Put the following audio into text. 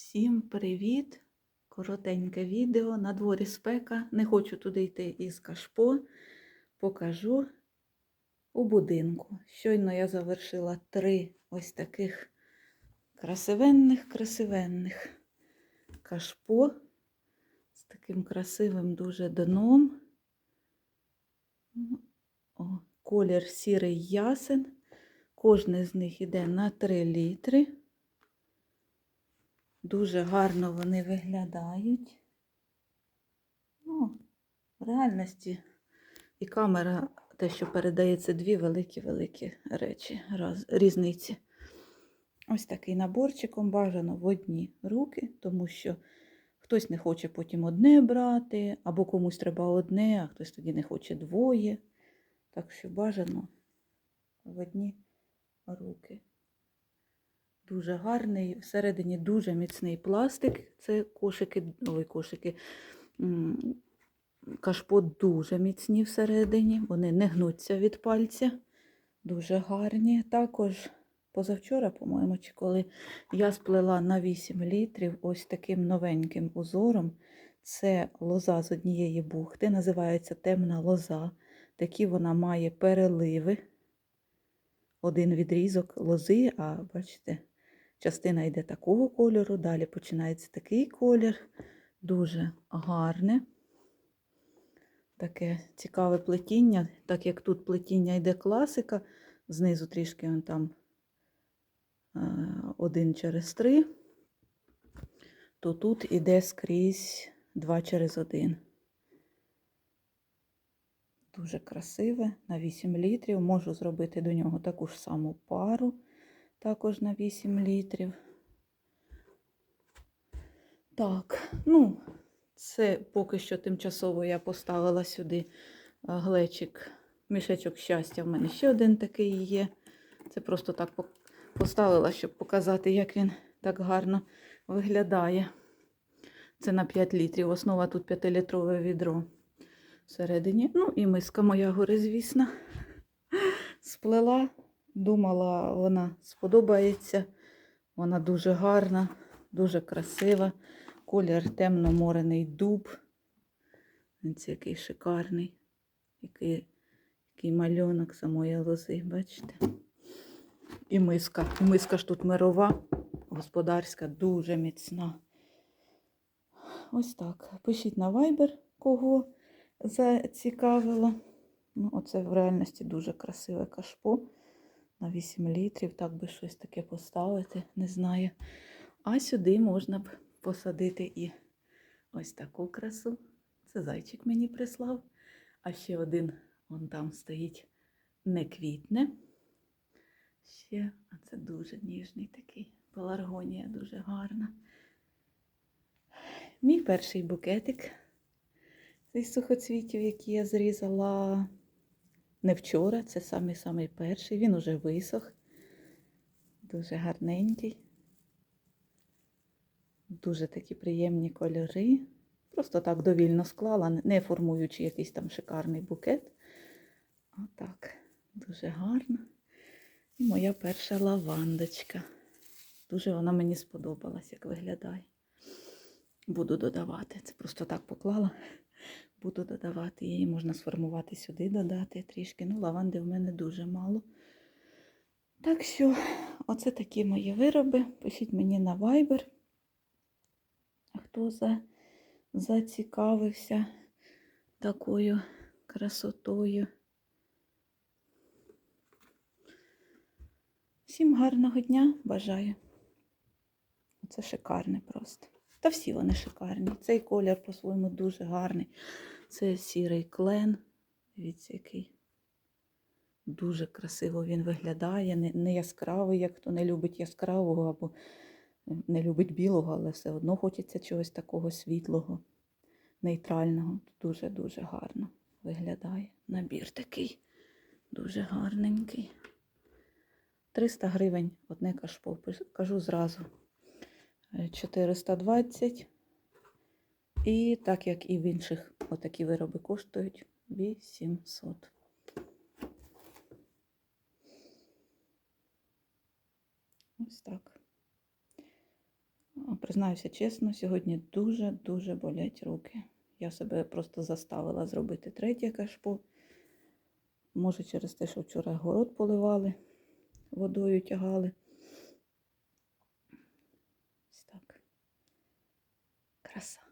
Всім привіт! Коротеньке відео. На дворі спека. Не хочу туди йти із кашпо. Покажу у будинку. Щойно я завершила три ось таких красивенних, красивенних кашпо з таким красивим дуже дном. О, колір сірий ясен. Кожне з них йде на 3 літри. Дуже гарно вони виглядають. Ну, в реальності і камера, те, що передається, дві великі-великі речі, раз, різниці. Ось такий наборчиком бажано в одні руки, тому що хтось не хоче потім одне брати, або комусь треба одне, а хтось тоді не хоче двоє. Так що бажано в одні руки. Дуже гарний, всередині дуже міцний пластик. Це кошики, ой, кошики. Кашпо дуже міцні всередині, вони не гнуться від пальця. Дуже гарні. Також позавчора, по-моєму, чи коли я сплела на 8 літрів ось таким новеньким узором. Це лоза з однієї бухти, називається темна лоза. Такі вона має переливи. Один відрізок лози, а бачите, частина йде такого кольору, далі починається такий колір. Дуже гарне. Таке цікаве плетіння, так як тут плетіння йде класика, знизу трішки он там е, один через три, то тут іде скрізь два через один. Дуже красиве, на 8 літрів. Можу зробити до нього таку ж саму пару, також на 8 літрів. Так, ну, це поки що тимчасово я поставила сюди глечик, мішечок щастя. В мене ще один такий є. Це просто так поставила, щоб показати, як він так гарно виглядає. Це на 5 літрів. Основа тут 5-літрове відро всередині. Ну і миска моя горизвісна. Сплела, думала, вона сподобається. Вона дуже гарна, дуже красива. Колір темно-морений дуб. Він який шикарний. Який, який малюнок самої лози, бачите? І миска. І миска ж тут мирова, господарська, дуже міцна. Ось так. Пишіть на Viber, кого зацікавило. Ну, оце в реальності дуже красиве кашпо. На 8 літрів, так би щось таке поставити, не знаю. А сюди можна б посадити і ось таку красу. Це зайчик мені прислав. А ще один вон там стоїть не квітне. Ще, а це дуже ніжний такий. Пеларгонія дуже гарна. Мій перший букетик цей сухоцвітів, який я зрізала не вчора, це самий-самий перший. Він уже висох. Дуже гарненький. Дуже такі приємні кольори. Просто так довільно склала, не формуючи якийсь там шикарний букет. Отак, дуже гарно. І моя перша лавандочка. Дуже вона мені сподобалась, як виглядає. Буду додавати. Це просто так поклала. Буду додавати її, можна сформувати сюди, додати трішки. Ну, лаванди в мене дуже мало. Так що, оце такі мої вироби. Пишіть мені на Viber, хто за, зацікавився такою красотою. Всім гарного дня бажаю. Це шикарне просто. Та всі вони шикарні. Цей колір по-своєму дуже гарний. Це сірий клен. Дивіться, який дуже красиво він виглядає. Не, не яскравий, як хто не любить яскравого або не любить білого, але все одно хочеться чогось такого світлого, нейтрального. Дуже-дуже гарно виглядає. Набір такий дуже гарненький. 300 гривень одне кашпо. Кажу зразу. 420. І так як і в інших отакі вироби коштують 800. Ось так. признаюся чесно, сьогодні дуже-дуже болять руки. Я себе просто заставила зробити третє кашпо. Може, через те, що вчора город поливали, водою тягали. Ось так. Краса.